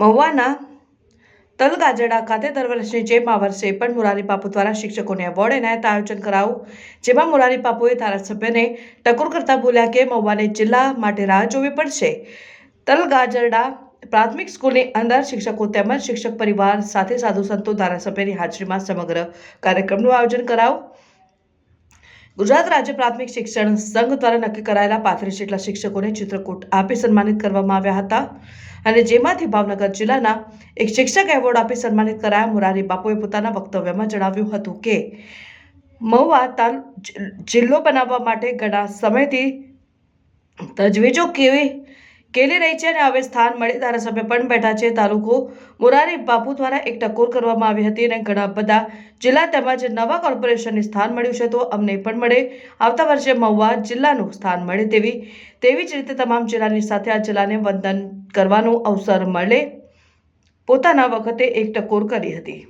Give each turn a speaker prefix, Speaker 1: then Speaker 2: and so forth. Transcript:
Speaker 1: મહુવાના તલગાજડા ખાતે દર વર્ષની જેમ આ વર્ષે પણ મુરારી બાપુ દ્વારા શિક્ષકોને એવોર્ડ એનાયત આયોજન કરાવું જેમાં મુરારી બાપુએ ધારાસભ્યને ટકોર કરતા બોલ્યા કે મહુવાને જિલ્લા માટે રાહ જોવી પડશે. તલગાજરડા પ્રાથમિક સ્કૂલની અંદર શિક્ષકો તેમજ શિક્ષક પરિવાર સાથે સાધુ સંતો ધારાસભ્યની હાજરીમાં સમગ્ર કાર્યક્રમનું આયોજન કરાવું ગુજરાત રાજ્ય પ્રાથમિક શિક્ષણ સંઘ દ્વારા નક્કી કરાયેલા પાંત્રીસ જેટલા શિક્ષકોને ચિત્રકૂટ આપી સન્માનિત કરવામાં આવ્યા હતા. અને જેમાંથી ભાવનગર જિલ્લાના એક શિક્ષક એવોર્ડ આપી સન્માનિત કરાયા. મુરારી બાપુએ પોતાના વક્તવ્યમાં જણાવ્યું હતું કે, મહુવા તાલ જિલ્લો બનાવવા માટે ઘણા સમયથી તજવીજો કેવી કેલી રહી છે અને હવે સ્થાન મળી ધારાસભ્ય પણ બેઠા છે. તાલુકો મુરારી બાપુ દ્વારા એક ટકોર કરવામાં આવી હતી અને ઘણા બધા જિલ્લા તેમજ નવા કોર્પોરેશનની સ્થાન મળ્યું છે તો અમને પણ મળે. આવતા વર્ષે મહુવા જિલ્લાનું સ્થાન મળે તેવી તેવી જ રીતે તમામ જિલ્લાની સાથે આ જિલ્લાને વંદન કરવાનો અવસર મળે. પોતાના વખતે એક ટકોર કરી હતી.